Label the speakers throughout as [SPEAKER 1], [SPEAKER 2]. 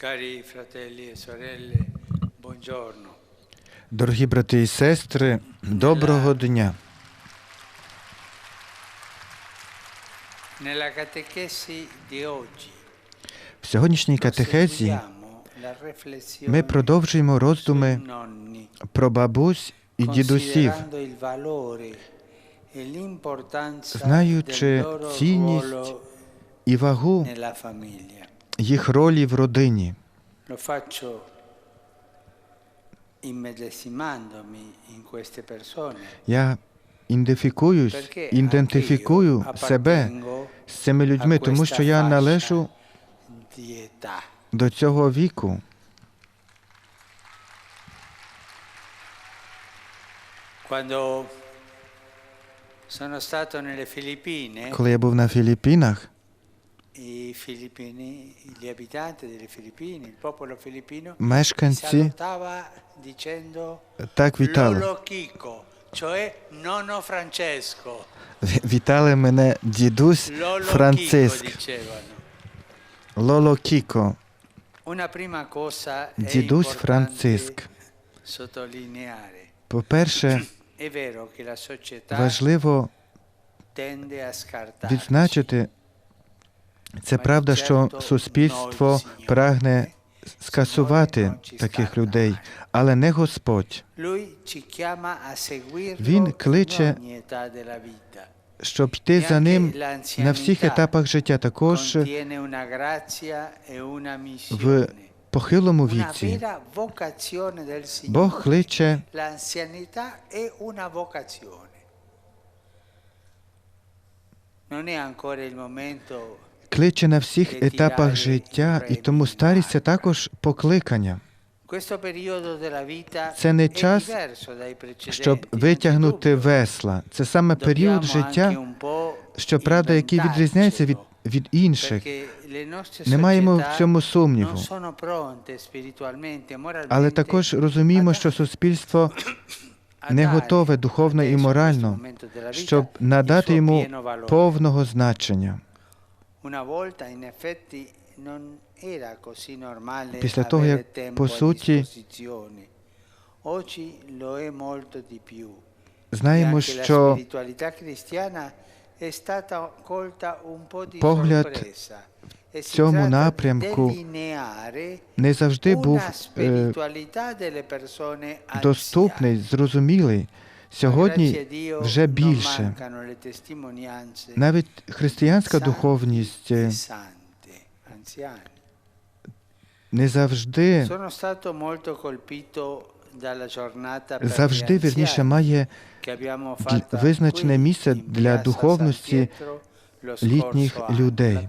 [SPEAKER 1] Cari fratelli e sorelle, buongiorno.
[SPEAKER 2] Дорогі брати і сестри, доброго дня.
[SPEAKER 1] Nella catechesi di oggi
[SPEAKER 2] В сьогоднішній катехезі ми продовжуємо роздуми про бабусь і дідусів,
[SPEAKER 1] e
[SPEAKER 2] знаючи цінність і вагу. Їх ролі в родині. Я ідентифікуюсь, ідентифікую себе з цими людьми, тому що я належу до цього віку. Коли я був на Філіппінах, мешканці так вітали. Вітали мене дідусь Франциск, Лоло Кіко,
[SPEAKER 1] Una prima cosa è
[SPEAKER 2] дідусь Франциск. По-перше, важливо відзначити, це правда, що суспільство прагне скасувати таких людей, але не Господь, Він кличе щоб йти за ним на всіх етапах життя, також в похилому віці. Бог кличе Кличе на всіх етапах життя, і тому старість це також покликання, Це не час, щоб витягнути весла. Це саме період життя, щоправда, який відрізняється від, від інших. Не маємо в цьому сумніву. Але також розуміємо, що суспільство не готове духовно і морально, щоб надати йому повного значення. Після того, як, по суті.
[SPEAKER 1] E
[SPEAKER 2] Знаємо, що Погляд.
[SPEAKER 1] E
[SPEAKER 2] цьому напрямку не завжди був е, доступний, зрозумілий. Сьогодні вже більше. Навіть християнська духовність
[SPEAKER 1] e
[SPEAKER 2] е, не завжди, завжди вірніше має визначене місце для духовності літніх людей.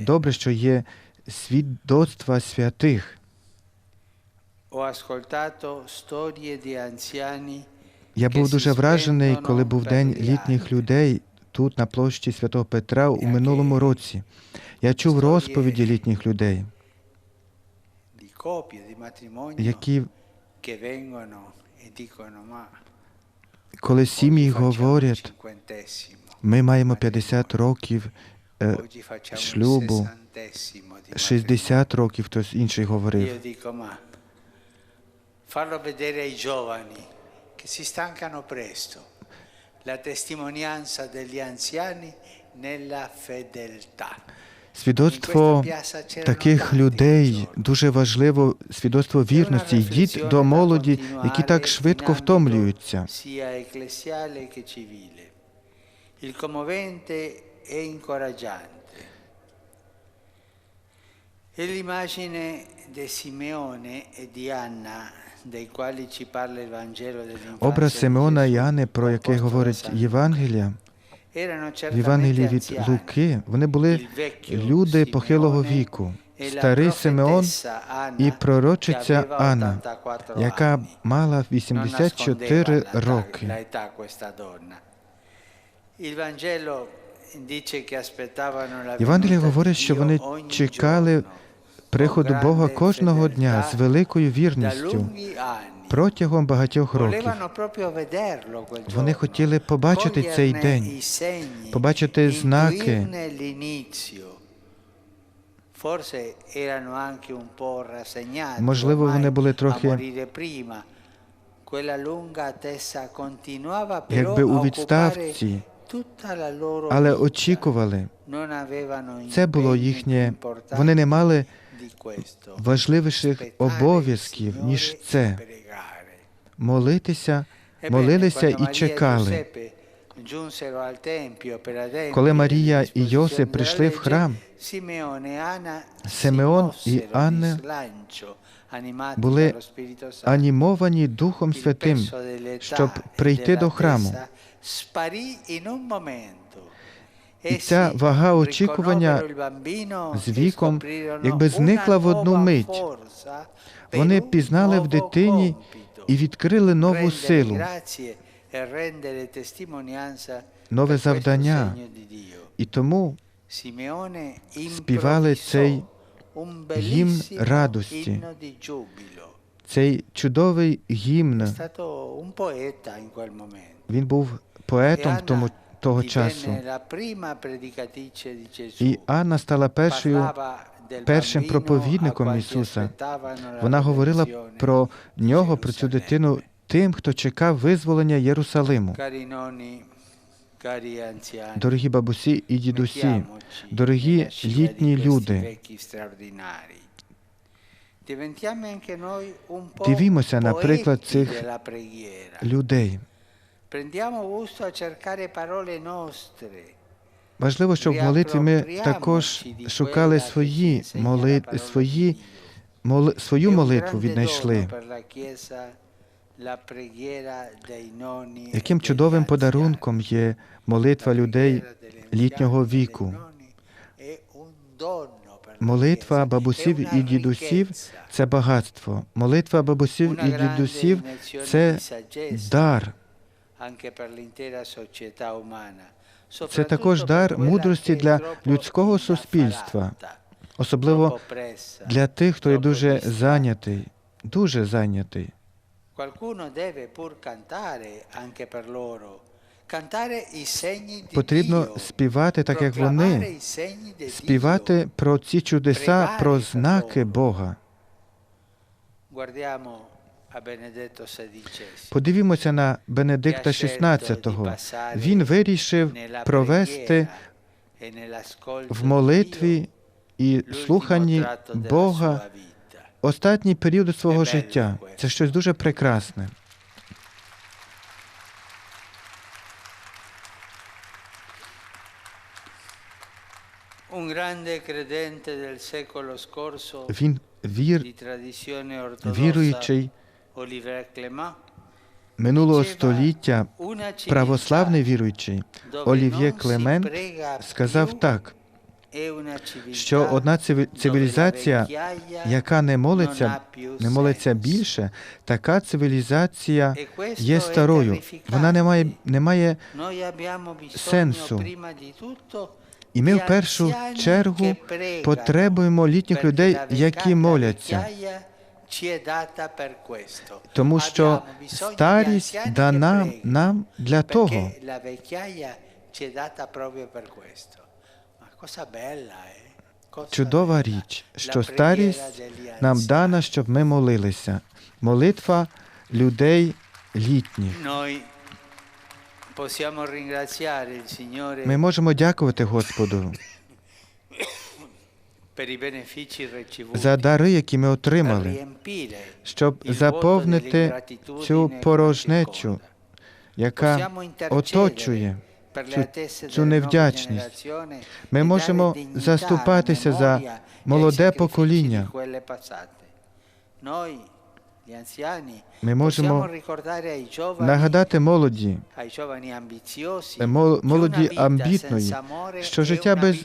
[SPEAKER 2] Добре, що є свідоцтва святих.
[SPEAKER 1] Ho ascoltato storie di anziani
[SPEAKER 2] Я був дуже вражений, коли був День літніх людей тут, на площі Святого Петра, у минулому році. Я чув розповіді літніх людей, які,
[SPEAKER 1] e
[SPEAKER 2] коли сім'ї говорять, ми маємо 50 років, е, шлюбу,
[SPEAKER 1] sessantesimo di matrimonio.
[SPEAKER 2] 60 років, хтось інший говорив.
[SPEAKER 1] Che si stancano presto, la testimonianza degli anziani nella fedeltà.
[SPEAKER 2] Свідоцтво таких людей дуже важливо, свідоцтво вірності. Йдіть до молоді, які так швидко втомлюються.
[SPEAKER 1] E. E l'immagine di Simeone e di Anna,
[SPEAKER 2] Образ Симеона і Яни, про
[SPEAKER 1] da
[SPEAKER 2] говорить. Євангелія, в Євангелії від. Луки, вони були люди похилого віку,
[SPEAKER 1] e
[SPEAKER 2] старий Симеон і пророчиця Анна,
[SPEAKER 1] 84
[SPEAKER 2] яка мала
[SPEAKER 1] Non
[SPEAKER 2] 84
[SPEAKER 1] nascondeva l'età-
[SPEAKER 2] роки.
[SPEAKER 1] di
[SPEAKER 2] говорить, що вони чекали приходу Бога кожного дня з великою вірністю протягом багатьох років. Вони хотіли побачити цей день, побачити знаки. Можливо, вони були трохи якби у відставці, але очікували. Це було їхнє. Вони не мали. Важливіших обов'язків, ніж
[SPEAKER 1] e
[SPEAKER 2] це. Молитися, молилися і
[SPEAKER 1] e
[SPEAKER 2] чекали. Коли Марія і Йосип прийшли в храм,
[SPEAKER 1] e
[SPEAKER 2] Симеон і Анна були анімовані Духом Святим, щоб
[SPEAKER 1] e
[SPEAKER 2] прийти до храму. І ця вага очікування з віком якби зникла в одну мить. Вони пізнали в дитині і відкрили нову силу,
[SPEAKER 1] e
[SPEAKER 2] нове завдання. І тому співали цей гімн радості. цей чудовий гімн, він був поетом в тому, того часу. І Анна стала першою першим проповідником Ісуса. Вона говорила про нього, про цю дитину, тим, хто чекав визволення Єрусалиму. Дорогі бабусі і дідусі, дорогі літні люди, Дивімося на
[SPEAKER 1] poeti
[SPEAKER 2] приклад цих людей.
[SPEAKER 1] Prendiamo gusto a cercare parole nostre.
[SPEAKER 2] Важливо, щоб в молитві ми також шукали свої моли... свої моли... свою молитву віднайшли. Яким чудовим подарунком є молитва людей літнього віку. Молитва бабусів і дідусів це багатство. Молитва бабусів і дідусів це дар.
[SPEAKER 1] Це також дар мудрості для людського суспільства,
[SPEAKER 2] Особливо для тих, хто є дуже зайнятий, дуже зайнятий. Потрібно співати так, як вони, співати про ці чудеса, про знаки Бога. Подивімося на Бенедикта XVI. Він вирішив провести в молитві і слуханні Бога останні періоди свого життя. Це щось дуже прекрасне. Він вір, віруючий минулого століття, православний віруючий Олів'є Клемент сказав так, що одна цивілізація, яка не молиться, не молиться більше, така цивілізація є старою. Вона не має, не має сенсу. І ми в першу чергу потребуємо літніх людей, які моляться, тому що старість дана нам для того. Чудова річ, що старість нам дана, щоб ми молилися. Молитва людей літніх. Ми можемо дякувати Господу за дари, які ми отримали, щоб заповнити цю порожнечу, яка оточує цю, цю невдячність. Ми можемо заступатися за молоде покоління. Ми можемо нагадати молоді, е, мол- молоді амбітної, що життя без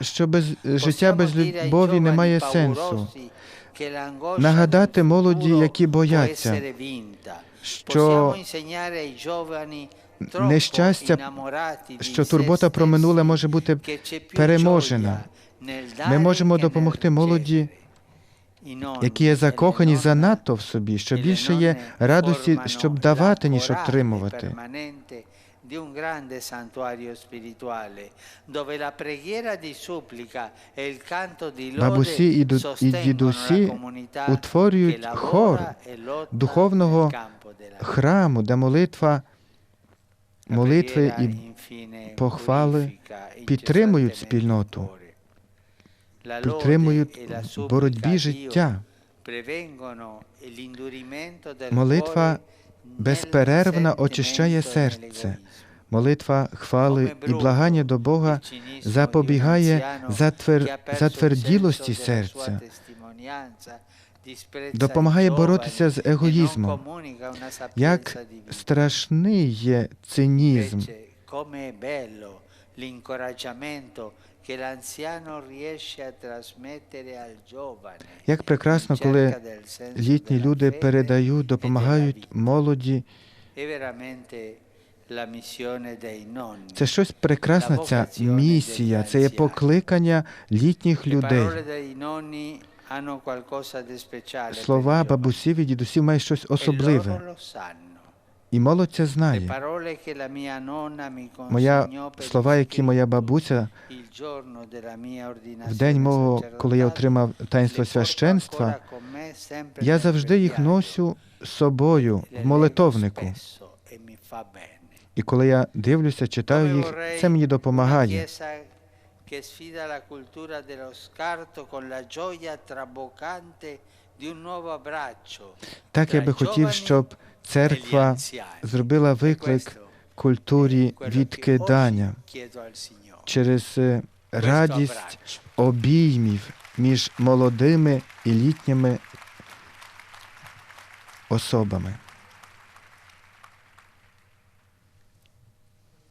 [SPEAKER 2] що без життя без любові не має сенсу. Нагадати молоді, які бояться, що нещастя, що турбота про минуле може бути переможена. Ми можемо допомогти молоді, які є закохані занадто в собі, що більше є радості, щоб давати, ніж отримувати.
[SPEAKER 1] e
[SPEAKER 2] Бабусі і, ду- і дідусі утворюють хор
[SPEAKER 1] e
[SPEAKER 2] духовного храму, де молитва, молитви і похвали підтримують спільноту,
[SPEAKER 1] il cuore. La lode
[SPEAKER 2] підтримують
[SPEAKER 1] e
[SPEAKER 2] в боротьбі життя. Молитва безперервно очищає серце. Молитва хвали і благання до Бога запобігає затвер... затверділості серця, допомагає боротися з
[SPEAKER 1] e
[SPEAKER 2] егоїзмом. Як страшний є цинізм,
[SPEAKER 1] L'incoraggiamento che l'anziano riesce a trasmettere al giovane.
[SPEAKER 2] як прекрасно, коли літні люди передають,
[SPEAKER 1] e
[SPEAKER 2] допомагають молоді. Це щось прекрасна ця місія, це є покликання літніх людей. Слова бабусів і дідусів мають щось
[SPEAKER 1] E
[SPEAKER 2] особливе. І молодь це знає. Моя слова, які моя бабуся в день мого, коли я отримав таїнство священства, я завжди їх носю з собою в молитовнику.
[SPEAKER 1] e.
[SPEAKER 2] І коли я дивлюся, читаю їх, це мені допомагає.
[SPEAKER 1] che sfida la cultura dello scarto con la gioia traboccante
[SPEAKER 2] Так я би хотів, щоб церква зробила
[SPEAKER 1] E
[SPEAKER 2] виклик культурі відкидання через е, радість обіймів між молодими і літніми особами.